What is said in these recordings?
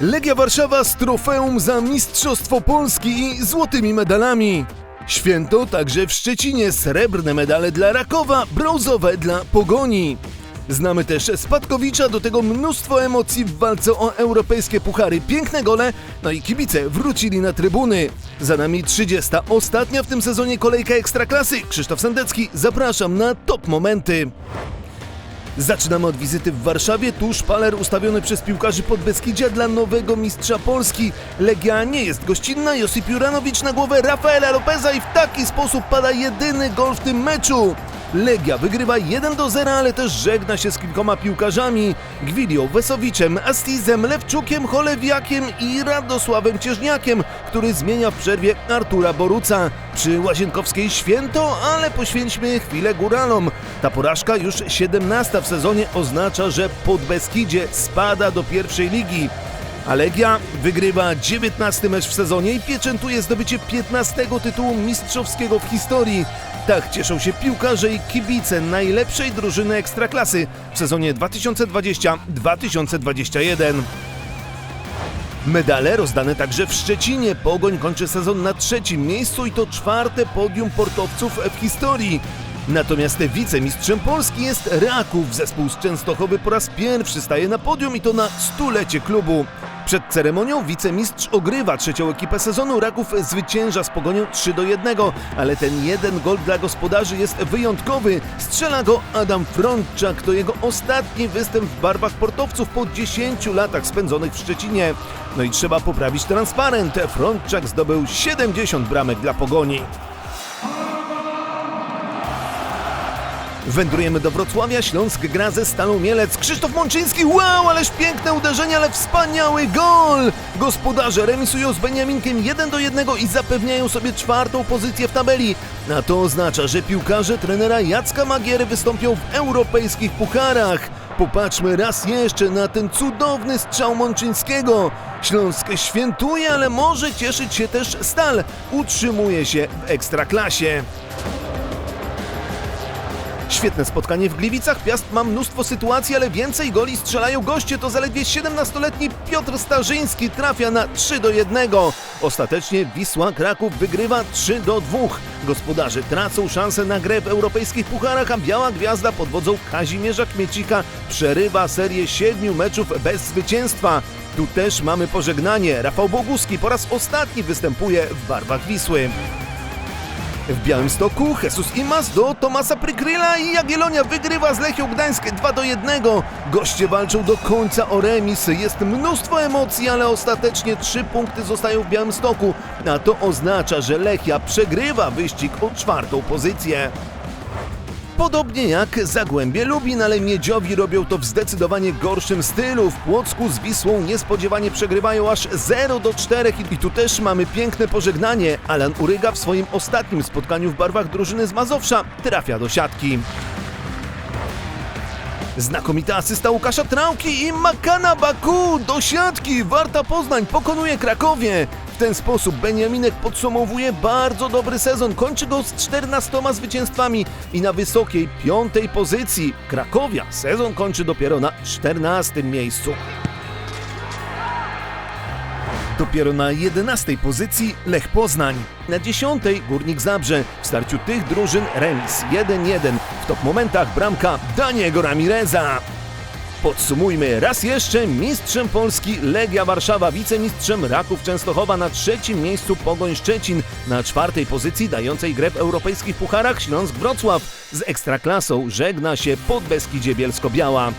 Legia Warszawa z trofeum za Mistrzostwo Polski i złotymi medalami. Święto także w Szczecinie srebrne medale dla Rakowa, brązowe dla Pogoni. Znamy też Spadkowicza, do tego mnóstwo emocji w walce o europejskie puchary, piękne gole, no i kibice wrócili na trybuny. Za nami 30. ostatnia w tym sezonie kolejka Ekstraklasy. Krzysztof Sendecki, zapraszam na top momenty. Zaczynamy od wizyty w Warszawie. Tu szpaler ustawiony przez piłkarzy Podbeskidzia dla nowego mistrza Polski. Legia nie jest gościnna. Josip Juranowicz na głowę Rafaela Lopeza i w taki sposób pada jedyny gol w tym meczu. Legia wygrywa 1 do 0, ale też żegna się z kilkoma piłkarzami. Gwilią, Wesowiczem, Astizem, Lewczukiem, Cholewiakiem i Radosławem Cieżniakiem, który zmienia w przerwie Artura Boruca. Przy Łazienkowskiej święto, ale poświęćmy chwilę góralom. Ta porażka już 17 w sezonie oznacza, że Podbeskidzie spada do pierwszej ligi. A Legia wygrywa 19 mecz w sezonie i pieczętuje zdobycie 15 tytułu mistrzowskiego w historii. Tak cieszą się piłkarze i kibice najlepszej drużyny Ekstraklasy w sezonie 2020-2021. Medale rozdane także w Szczecinie. Pogoń kończy sezon na trzecim miejscu i to czwarte podium portowców w historii. Natomiast wicemistrzem Polski jest Raków. Zespół z Częstochowy po raz pierwszy staje na podium i to na stulecie klubu. Przed ceremonią wicemistrz ogrywa trzecią ekipę sezonu. Raków zwycięża z pogonią 3 do 1, ale ten jeden gol dla gospodarzy jest wyjątkowy. Strzela go Adam Frączak. To jego ostatni występ w barwach portowców po 10 latach spędzonych w Szczecinie. No i trzeba poprawić transparent. Frączak zdobył 70 bramek dla pogoni. Wędrujemy do Wrocławia, Śląsk gra ze Stalą Mielec. Krzysztof Mączyński, wow, ależ piękne uderzenie, ale wspaniały gol! Gospodarze remisują z Beniaminkiem 1 do 1 i zapewniają sobie czwartą pozycję w tabeli. A to oznacza, że piłkarze trenera Jacka Magiery wystąpią w europejskich pucharach. Popatrzmy raz jeszcze na ten cudowny strzał Mączyńskiego. Śląsk świętuje, ale może cieszyć się też Stal. Utrzymuje się w ekstraklasie. Świetne spotkanie w Gliwicach. Piast ma mnóstwo sytuacji, ale więcej goli strzelają goście. To zaledwie 17-letni Piotr Starzyński trafia na 3 do 1. Ostatecznie Wisła Kraków wygrywa 3 do 2. Gospodarze tracą szansę na grę w europejskich pucharach, a Biała Gwiazda pod wodzą Kazimierza Kmiecika przerywa serię siedmiu meczów bez zwycięstwa. Tu też mamy pożegnanie. Rafał Boguski po raz ostatni występuje w barwach Wisły. W Białymstoku Jesus Imas do Tomasa Prykryla i Jagiellonia wygrywa z Lechią Gdańsk 2 do 1. Goście walczą do końca o remis. Jest mnóstwo emocji, ale ostatecznie trzy punkty zostają w Białymstoku. A to oznacza, że Lechia przegrywa wyścig o czwartą pozycję. Podobnie jak Zagłębie Lubin, ale Miedziowi robią to w zdecydowanie gorszym stylu. W Płocku z Wisłą niespodziewanie przegrywają aż 0 do 4 i tu też mamy piękne pożegnanie. Alan Uryga w swoim ostatnim spotkaniu w barwach drużyny z Mazowsza trafia do siatki. Znakomita asysta Łukasza Trałki i Makana Baku do siatki. Warta Poznań pokonuje Krakowie. W ten sposób Beniaminek podsumowuje bardzo dobry sezon. Kończy go z 14 zwycięstwami i na wysokiej piątej pozycji. Krakowia sezon kończy dopiero na 14 miejscu. Dopiero na 11 pozycji Lech Poznań. Na 10 Górnik Zabrze. W starciu tych drużyn remis 1-1. W top momentach bramka Daniego Ramireza. Podsumujmy raz jeszcze mistrzem Polski Legia Warszawa, wicemistrzem Raków Częstochowa na trzecim miejscu Pogoń Szczecin, na czwartej pozycji dającej grę w europejskich pucharach Śląsk Wrocław. Z ekstraklasą żegna się Podbeskidzie Bielsko-Biała.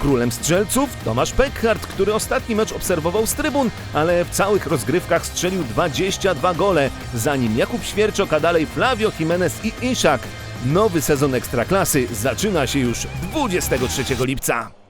Królem strzelców Tomasz Peckhardt, który ostatni mecz obserwował z trybun, ale w całych rozgrywkach strzelił 22 gole, za nim Jakub Świerczok, a dalej Flavio Jimenez i Iszak. Nowy sezon Ekstraklasy zaczyna się już 23 lipca.